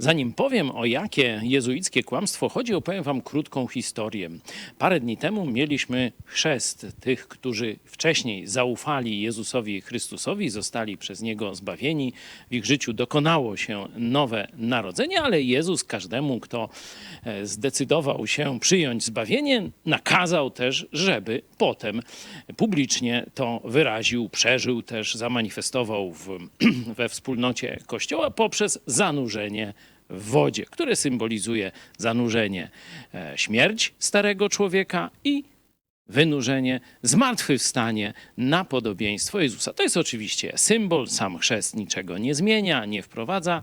Zanim powiem o jakie jezuickie kłamstwo chodzi, opowiem wam krótką historię. Parę dni temu mieliśmy chrzest tych, którzy wcześniej zaufali Jezusowi Chrystusowi, zostali przez Niego zbawieni. W ich życiu dokonało się nowe narodzenie, ale Jezus każdemu, kto e, zdecydował się przyjąć zbawienie, nakazał też, żeby potem publicznie to wyraził, przeżył też, zamanifestował w, we wspólnocie Kościoła poprzez zanurzenie w wodzie, które symbolizuje zanurzenie, e, śmierć starego człowieka i wynurzenie, zmartwychwstanie na podobieństwo Jezusa. To jest oczywiście symbol, sam chrzest niczego nie zmienia, nie wprowadza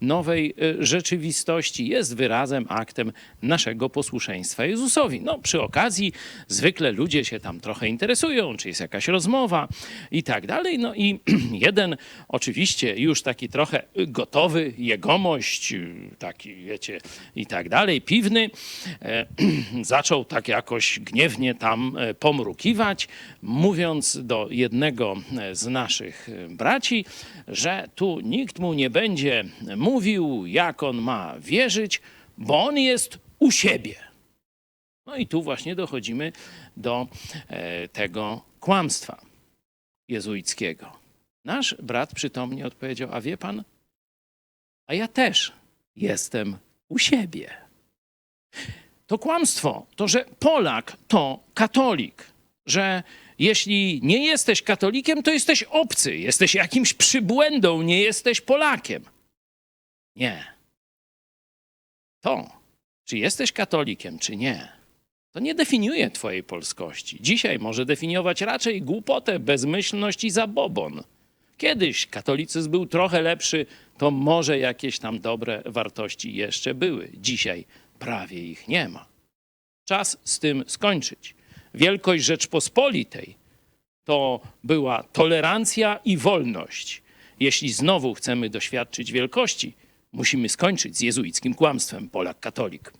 nowej e, rzeczywistości, jest wyrazem, aktem naszego posłuszeństwa Jezusowi. No, przy okazji zwykle ludzie się tam trochę interesują, czy jest jakaś rozmowa i tak dalej. No i jeden oczywiście już taki trochę gotowy, jegomość, taki wiecie i tak dalej, piwny, e, zaczął tak jakoś gniewnie tam e, pomrukiwać, mówiąc do jednego e, z naszych e, braci, że tu nikt mu nie będzie mówił, jak on ma wierzyć, bo on jest u siebie. No i tu właśnie dochodzimy do tego kłamstwa jezuickiego. Nasz brat przytomnie odpowiedział: A wie pan, a ja też jestem u siebie. To kłamstwo, to że Polak to katolik, że jeśli nie jesteś katolikiem, to jesteś obcy, jesteś jakimś przybłędą, nie jesteś Polakiem. Nie. To, czy jesteś katolikiem, czy nie, to nie definiuje twojej polskości. Dzisiaj może definiować raczej głupotę, bezmyślność i zabobon. Kiedyś katolicyzm był trochę lepszy, to może jakieś tam dobre wartości jeszcze były. Dzisiaj prawie ich nie ma. Czas z tym skończyć. Wielkość Rzeczpospolitej to była tolerancja i wolność. Jeśli znowu chcemy doświadczyć wielkości, musimy skończyć z jezuickim kłamstwem Polak katolik.